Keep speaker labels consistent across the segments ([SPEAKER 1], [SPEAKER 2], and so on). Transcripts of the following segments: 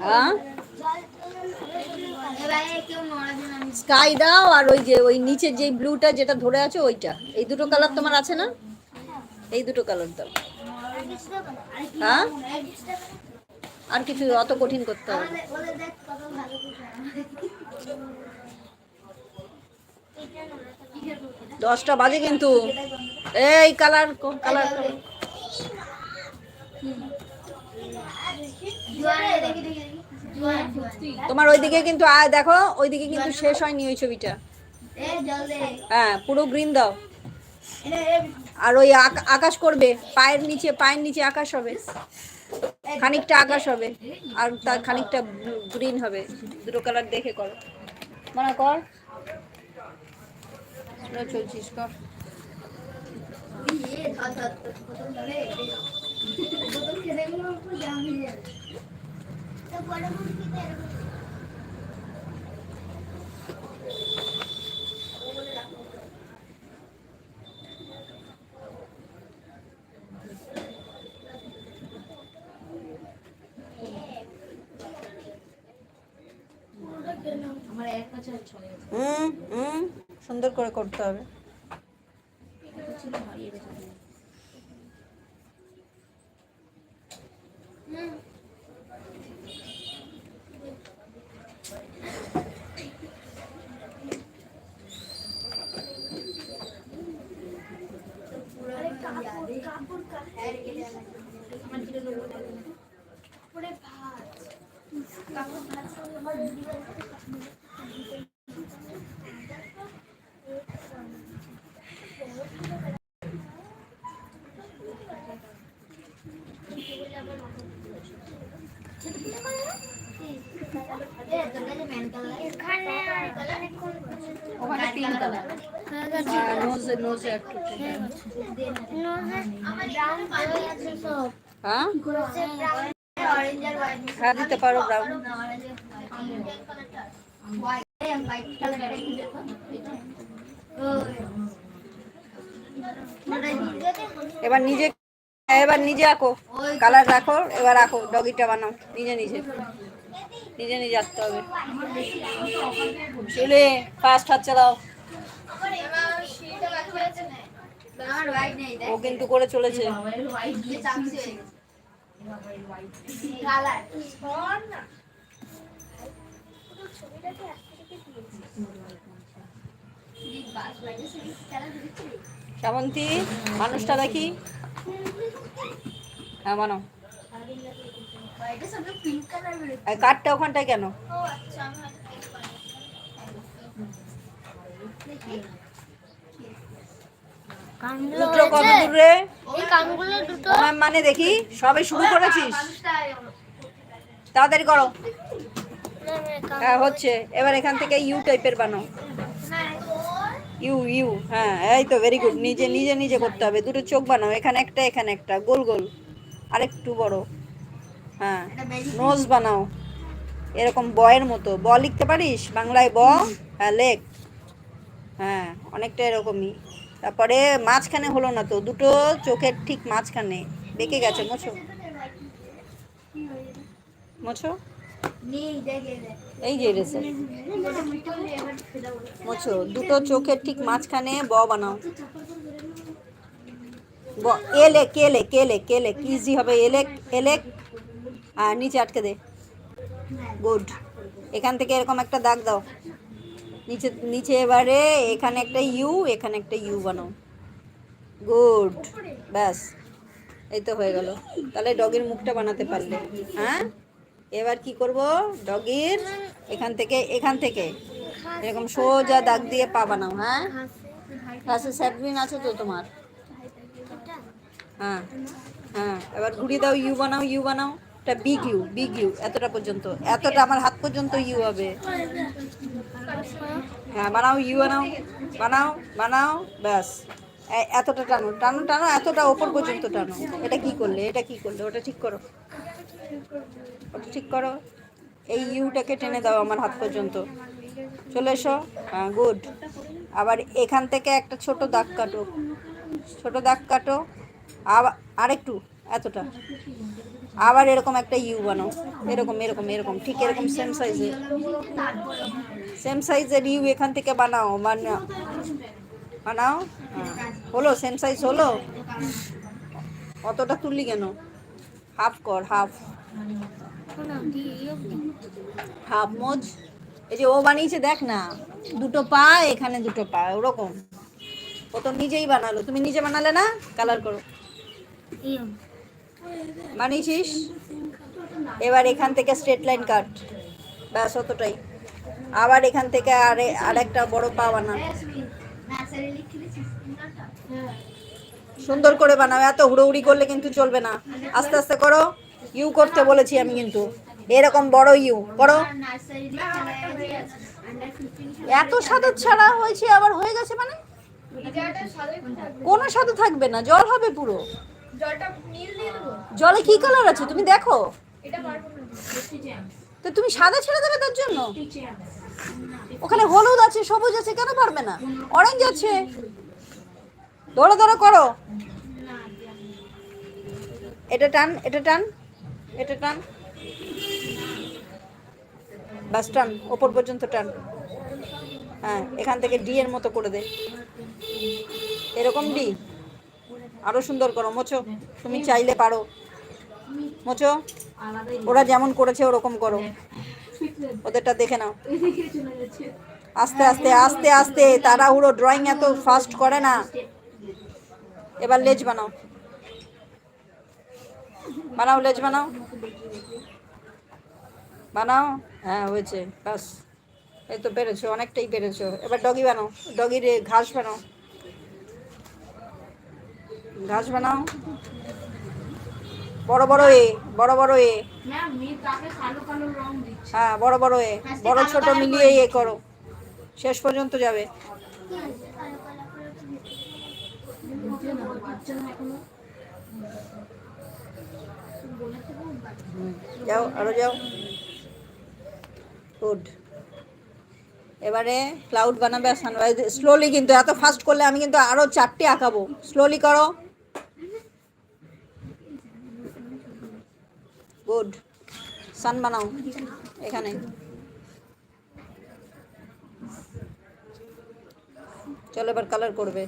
[SPEAKER 1] হ্যাঁ? স্কাই দাও আর ওই যে, ওই নিচের যে ব্লুটা যেটা ধরে আছে ওইটা। এই দুটো কালার তোমার আছে না? এই দুটো কালার দাও। হ্যাঁ? আর কিছু অত কঠিন করতে হবে দশটা বাজে কিন্তু। এই কালার কালার তোমার ওইদিকে কিন্তু আয়, দেখো, ওইদিকে কিন্তু শেষ হয়নি ওই ছবিটা। হ্যাঁ পুরো গ্রিন দাও। আর ওই আক- আকাশ করবে, পায়ের নিচে পায়ের নিচে আকাশ হবে। খানিকটা আকাশ হবে, আর তার খানিকটা গ্রিন হবে। দুটো কালার দেখে করো। মনে কর। চলছিস, কর। হুম হুম। সুন্দর করে করতে হবে। নোজে নোজে হ্যাঁ দিতে পারো ব্রাউন এবার নিজে এবার নিজে আঁকো। কালার রাখো, এবার আঁকো। ডগিটা বানাও। নিজে নিজে। নিজে নিজে আঁকতে হবে। চলে ফার্স্ট হাত চালাও। ও কিন্তু করে চলেছে। শ্রাবন্তী মানুষটা দেখি হ্যাঁ আর কাঠটা ওখানটায় কেন দুটো কত দূরে
[SPEAKER 2] এই কানগুলো দুটো
[SPEAKER 1] আমার মানে দেখি সবে শুরু করেছিস? তাড়াতাড়ি করো। হ্যাঁ হচ্ছে। এবার এখান থেকে ইউ টাইপের বানাও। ইউ ইউ হ্যাঁ এই তো ভেরি গুড নিজে নিজে নিজে করতে হবে। দুটো চোখ বানাও এখানে একটা এখানে একটা। গোল গোল। আরেকটু বড়। হ্যাঁ নোজ বানাও। এরকম বয়ের মতো। ব লিখতে পারিস? বাংলায় ব হ্যাঁ লেখ। হ্যাঁ অনেকটা এরকমই। তারপরে মাঝখানে হলো না তো, দুটো চোখের ঠিক মাঝখানে। বেঁকে গেছে, মোছো। মোছো? এই যে রেসে মোছো, দুটো চোখের ঠিক মাঝখানে ব বানাও। ব এলে কেলে কেলে কেলে ইজি হবে? এলে এলে আর নিচে আটকে দে। গুড এখান থেকে এরকম একটা দাগ দাও। নিচে নিচে এবারে, এখানে একটা ইউ এখানে একটা ইউ বানাও। গুড ব্যাস। এই তো হয়ে গেল। তাহলে ডগির মুখটা বানাতে পারলে। হ্যাঁ? এবার কি করব? ডগির এখান থেকে এখান থেকে। এরকম সোজা দাগ দিয়ে পা বানাও হ্যাঁ? ক্লাসে স্যাপলিন আছে তো তোমার? হ্যাঁ। হ্যাঁ। এবার ঘুরিয়ে দাও ইউ বানাও ইউ বানাও। এটা বিগ ইউ বিগ ইউ এতটা পর্যন্ত, এতটা আমার হাত পর্যন্ত ইউ হবে। হ্যাঁ বানাও ইউ বানাও বানাও বানাও, ব্যাস। এতটা টানো টানো টানো, এতটা ওপর পর্যন্ত টানো। এটা কি করলে, এটা কি করলে, ওটা ঠিক করো। ওটা ঠিক করো। এই ইউটাকে টেনে দাও আমার হাত পর্যন্ত। চলে এসো। হ্যাঁ গুড আবার এখান থেকে একটা ছোট দাগ কাটো। ছোট দাগ কাটো। আবার আরেকটু, এতটা। আবার এরকম একটা ইউ বানাও। এরকম এরকম এরকম। ঠিক এরকম সেম সাইজের সেম সাইজের ইউ এখান থেকে বানাও বানাও বানাও? হ্যাঁ। হলো সেম সাইজ হলো? অতটা তুললি কেন? হাফ কর হাফ হাফ মোজ। এই যে ও বানিয়েছে, দেখ না। দুটো পা, এখানে দুটো পা, ওরকম। ও তো নিজেই বানালো। তুমি নিজে বানালে না? কালার করো। বানিয়েছিস এবার এখান থেকে স্ট্রেট লাইন কাট ব্যাস, অতটাই। আবার এখান থেকে আরে আর একটা বড় পা বানা সুন্দর করে বানাও। এত হুড়োহুড়ি করলে কিন্তু চলবে না। আস্তে আস্তে করো। ইউ করতে বলেছি আমি কিন্তু। এরকম বড় ইউ। করো। এত সাদা ছাড়া হয়েছে, আবার হয়ে গেছে মানে? কোনো সাদা থাকবে না। জল হবে পুরো। জলে কি কালার আছে? তুমি দেখো। তো তুমি সাদা ছেড়ে দেবে তার জন্য? ওখানে হলুদ আছে সবুজ আছে কেন পারবে না? অরেঞ্জ আছে। ধরো ধরো করো। এটা টান এটা টান এটা টান। বাস টান। ওপর পর্যন্ত টান। হ্যাঁ এখান থেকে ডি এর মতো করে দে। এরকম ডি আরও সুন্দর করো, মোছো। তুমি চাইলে পারো। মোছো, ওরা যেমন করেছে ওরকম করো। ওদেরটা দেখে নাও। আস্তে আস্তে আস্তে আস্তে, তাড়াহুড়ো ড্রয়িং এত ফাস্ট করে না। এবার লেজ বানাও। বানাও, লেজ বানাও। বানাও। হ্যাঁ হয়েছে। বাস এই তো পেরেছ, অনেকটাই পেরেছ। এবার ডগি বানাও। ডগির ঘাস বানাও। ঘাস বানাও। বড় বড় এ বড় বড় এ। হ্যাঁ বড় বড় এ। বড় ছোট মিলিয়ে এ করো। শেষ পর্যন্ত যাবে। যাও আরও যাও। গুড এবারে ক্লাউড বানাবে আর সানরাইজ স্লোলি কিন্তু এত ফাস্ট করলে আমি কিন্তু আরও চারটে আঁকাবো। স্লোলি করো। গুড। সান বানাও এখানে। চলো এবার কালার করবে।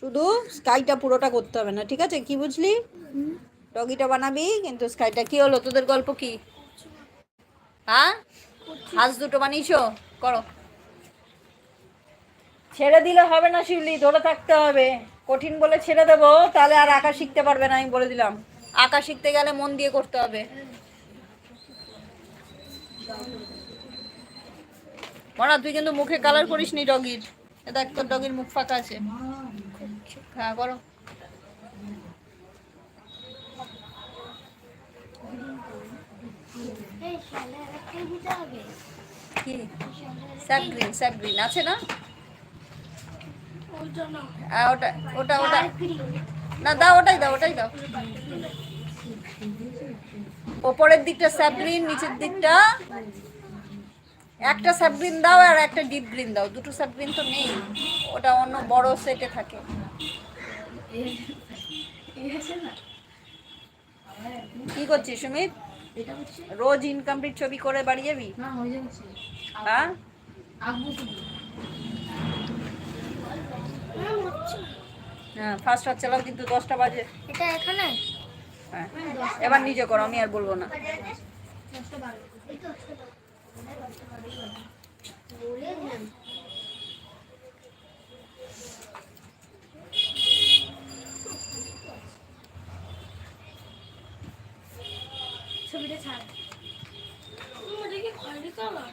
[SPEAKER 1] শুধু স্কাইটা পুরোটা করতে হবে না ঠিক আছে? কি বুঝলি? ডগিটা বানাবি কিন্তু স্কাইটা কি হলো? তোদের গল্প কি? হ্যাঁ? হাঁস দুটো বানিয়েছো? করো। ছেড়ে দিলে হবে না শিউলি ধরে থাকতে হবে। কঠিন বলে ছেড়ে দেবো তাহলে আর আঁকা শিখতে পারবে না আমি বলে দিলাম। আঁকা শিখতে গেলে মন দিয়ে করতে হবে। মনা তুই কিন্তু মুখে কালার করিস নি ডগির। দেখ তোর ডগির মুখ ফাঁকা আছে। হ্যাঁ করো। আছে না? ওটা ওটা ওটা না, দাও, ওটাই দাও ওটাই দাও। ওপরের দিকটা স্যাপ গ্রিন নিচের দিকটা একটা স্যাপ দাও আর একটা ডিপ গ্রিন দাও। দুটো স্যাপ তো নেই। ওটা অন্য বড় সেটে থাকে। কি করছিস, সুমিত? রোজ ইনকমপ্লিট ছবি করে বাড়ি যাবি?
[SPEAKER 2] হয়ে?
[SPEAKER 1] হ্যাঁ ফার্স্ট হাত চালাও কিন্তু দশটা বাজে।
[SPEAKER 2] এটা এখানে?
[SPEAKER 1] হ্যাঁ এবার নিজে করো আমি আর বলব না।
[SPEAKER 2] ছবিটা ছাড়। দেখি খয়েরি কালার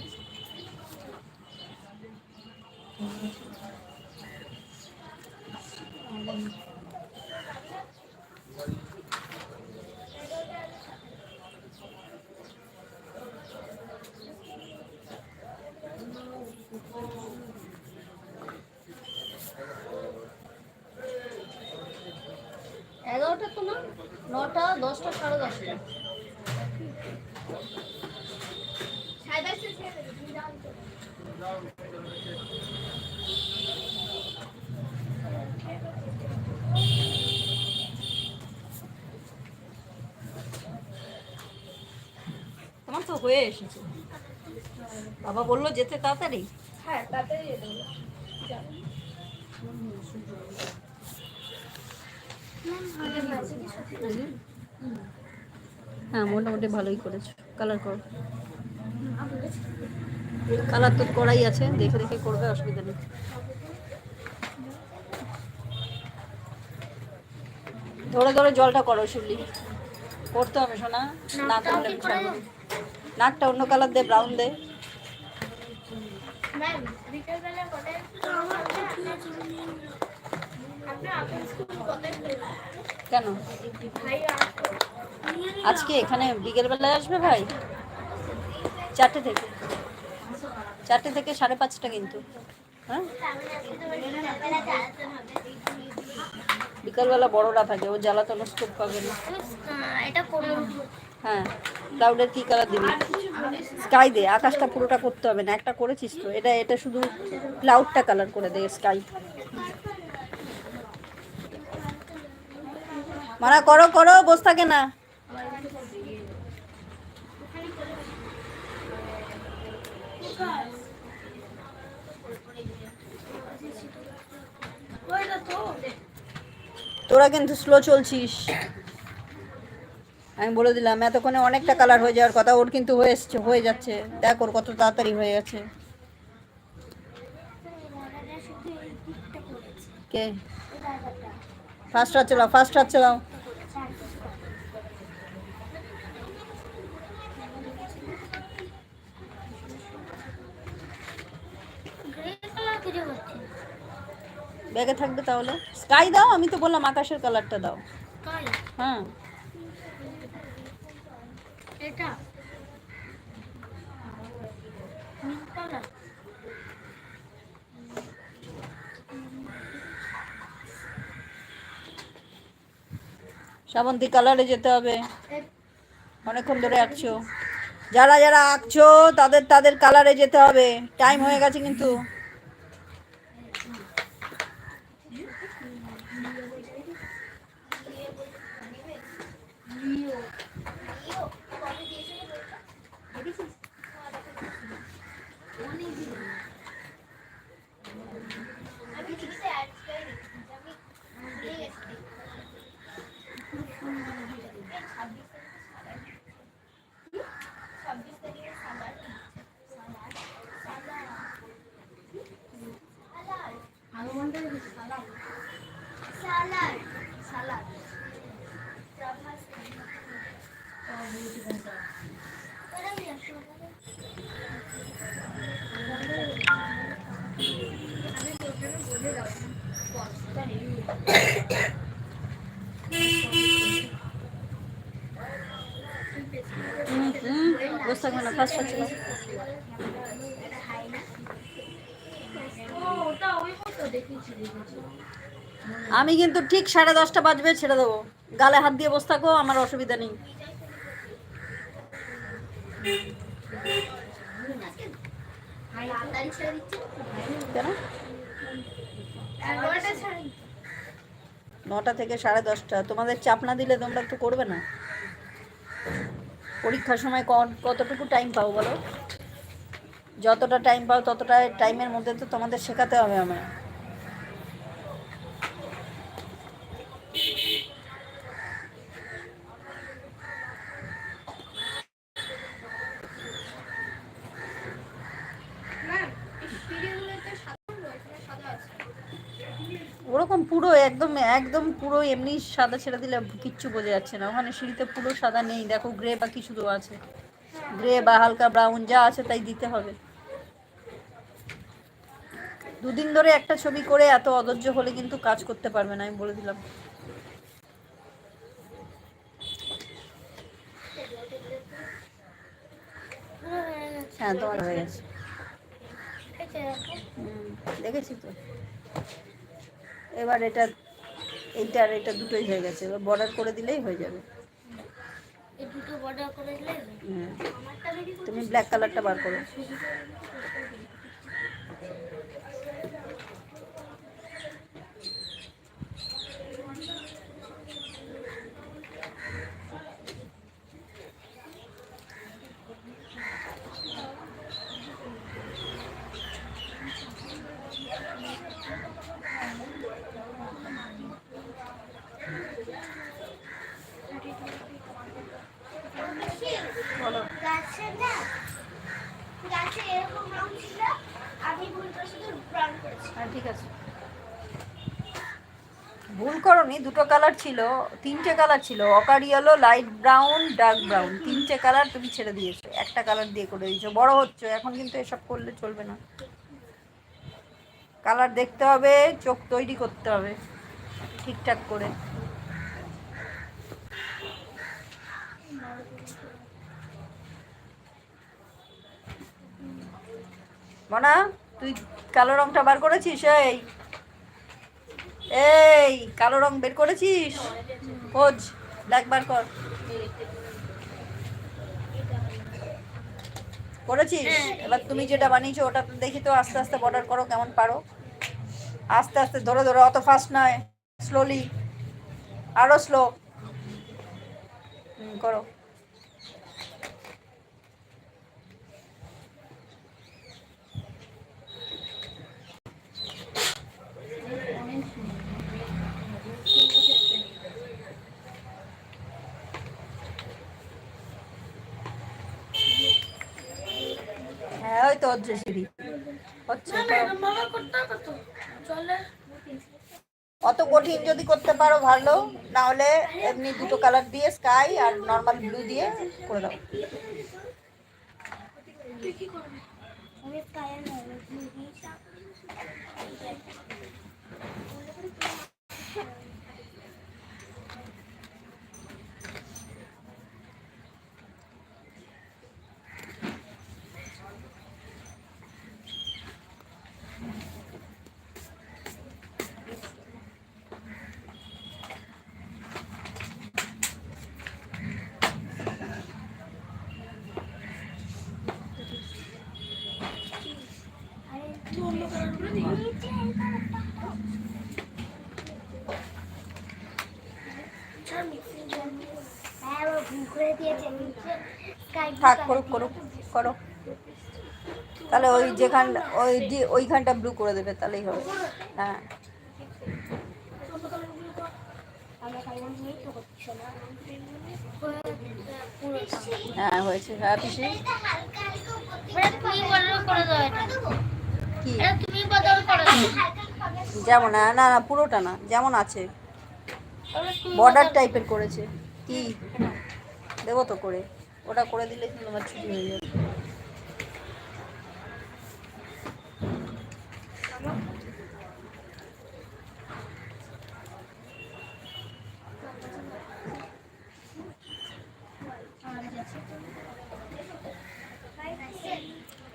[SPEAKER 1] এগারোটা তো না? নটা দশটা সাড়ে দশটা। তোমার তো হয়ে এসেছে। বাবা বলল যেতে তাড়াতাড়ি।
[SPEAKER 2] হ্যাঁ তাড়াতাড়ি যেতে
[SPEAKER 1] হ্যাঁ মোটামুটি ভালোই করেছ। কালার করো। কালার তো করাই আছে দেখে দেখে করবে অসুবিধা নেই। ধরে ধরে জলটা করো শুনলি করতে হবে শোনা না করলে। নাকটা অন্য কালার দে ব্রাউন দে।
[SPEAKER 2] ম্যাম বিকেলবেলা
[SPEAKER 1] কেন? আজকে এখানে বিকেলবেলায় আসবে ভাই? চারটে থেকে। চারটে থেকে সাড়ে পাঁচটা কিন্তু। হ্যাঁ? বিকালবেলা বড়রা থাকে, ও জ্বালাতন স্টোভ পাবে না। হ্যাঁ। ক্লাউডের কি কালার দিবি? স্কাই দে, আকাশটা পুরোটা করতে হবে না, একটা করেছিস তো। এটা এটা শুধু ক্লাউডটা কালার করে দে স্কাই মারা, করো করো, বস থাকে না। তোরা কিন্তু স্লো চলছিস। আমি বলে দিলাম, এতক্ষণে অনেকটা কালার হয়ে যাওয়ার কথা, ওর কিন্তু হয়ে এসছে, হয়ে যাচ্ছে। দেখ ওর কত তাড়াতাড়ি হয়ে গেছে। কে? ফার্স্ট হাত চালাও ফার্স্ট হাত চালাও
[SPEAKER 2] গ্রে কালার কিছু হচ্ছে
[SPEAKER 1] ব্যাগে থাকবে তাহলে। স্কাই দাও আমি তো বললাম আকাশের কালারটা দাও। হ্যাঁ।
[SPEAKER 2] এটা?
[SPEAKER 1] শ্রাবন্তী কালারে যেতে হবে। অনেকক্ষণ ধরে আঁকছো। যারা যারা আঁকছো তাদের তাদের কালারে যেতে হবে। টাইম হয়ে গেছে কিন্তু। না ফার্স্ট
[SPEAKER 2] দেখেছি
[SPEAKER 1] আমি কিন্তু ঠিক সাড়ে দশটা বাজবে, ছেড়ে দেবো। গালে হাত দিয়ে বসে থাকো, আমার অসুবিধা নেই। নটা থেকে সাড়ে দশটা। তোমাদের চাপ না দিলে তোমরা একটু করবে না। পরীক্ষার সময় কতটুকু টাইম পাও বলো? যতটা টাইম পাও ততটা টাইমের মধ্যে তো তোমাদের শেখাতে হবে আমার
[SPEAKER 2] ম্যাম এই সিঁড়িগুলোতে সাদা রয়েছে সাদা আছে
[SPEAKER 1] ওরকম পুরো একদম একদম পুরো এমনি সাদা ছেড়ে দিলে কিচ্ছু বোঝা যাচ্ছে না। ওখানে সিঁড়িতে পুরো সাদা নেই। দেখো গ্রে বা কিছু তো আছে। গ্রে বা হালকা ব্রাউন যা আছে তাই দিতে হবে। দুদিন ধরে একটা ছবি করে এত অধৈর্য হলে কিন্তু কাজ করতে পারবে না আমি বলে দিলাম। হ্যাঁ তোমার হয়ে গেছে। দেখেছি তো। এবার এটা এইটা আর এটা দুটোই হয়ে গেছে এবার বর্ডার করে দিলেই হয়ে যাবে। হ্যাঁ তুমি ব্ল্যাক কালারটা বার করো বলো
[SPEAKER 2] গাছে না গাছে এরকম রং ছিল আমি ভুল করে শুধু ব্রাউন করেছি
[SPEAKER 1] হ্যাঁ ঠিক আছে। ভুল করনি, দুটো কালার ছিল, তিনটে কালার ছিল, ochre yellow light brown dark brown তিনটে কালার তুমি ছেড়ে দিয়েছ, একটা কালার দিয়ে করে দিয়েছ, বড় হচ্ছে, এখন কিন্তু এসব করলে চলবে না। কালার দেখতে হবে, চোখ তৈরি করতে হবে, ঠিকঠাক করে। মনা? তুই কালো রংটা বার করেছিস, এই। এই, কালো রং বের করেছিস? খোঁজ ব্ল্যাক বার কর। করেছিস? এবার তুমি যেটা বানিয়েছো ওটা দেখি তো আস্তে আস্তে বর্ডার করো কেমন পারো। আস্তে আস্তে ধরে ধরে, অত ফাস্ট নয় স্লোলি আরও স্লো করো হ্যাঁ ওই তো হচ্ছে সিঁড়ি হচ্ছে অত কঠিন যদি করতে পারো ভালো না হলে এমনি দুটো কালার দিয়ে স্কাই আর নর্মাল ব্লু দিয়ে করে দাও।
[SPEAKER 2] আমি পায়ে না হ্যাঁ ও ভুল করে দিয়েছে নিচে স্কাই
[SPEAKER 1] থাক, করুক করুক, করো। তাহলে ওই যেখান, ওই যে- ওইখানটা ব্লু করে দেবে, তাহলেই হবে। হ্যাঁ। হ্যাঁ হয়েছে। হ্যাঁ পিসি। কি?
[SPEAKER 2] এটা তুমি বদল করে
[SPEAKER 1] যেমন না না না পুরোটা না যেমন আছে। বর্ডার টাইপের করেছে। কি? দেবো তো করে। ওটা করে দিলে কিন্তু আমার ছুটি হয়ে যাবে।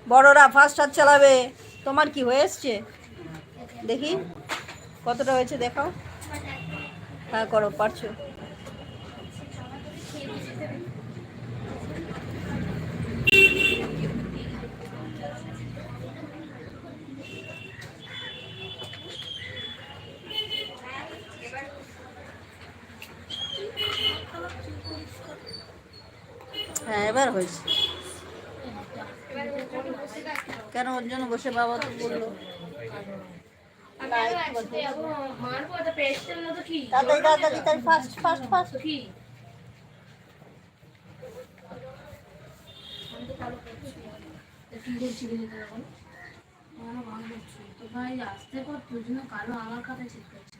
[SPEAKER 1] বড়রা ফার্স্ট হাত চালাবে। তোমার কি হয়ে এসছে? দেখি কতটা হয়েছে দেখাও। হ্যাঁ করো পারছ। হ্যাঁ এবার হয়েছে কেন ওর জন্য বসে বাবা তো বলল। তাড়াতাড়ি তাড়াতাড়ি ফাস্ট ফাস্ট ফাস্ট।
[SPEAKER 3] কি? ভাই আসতে পর জন্য কালো আমার খাতায় চেক করছে।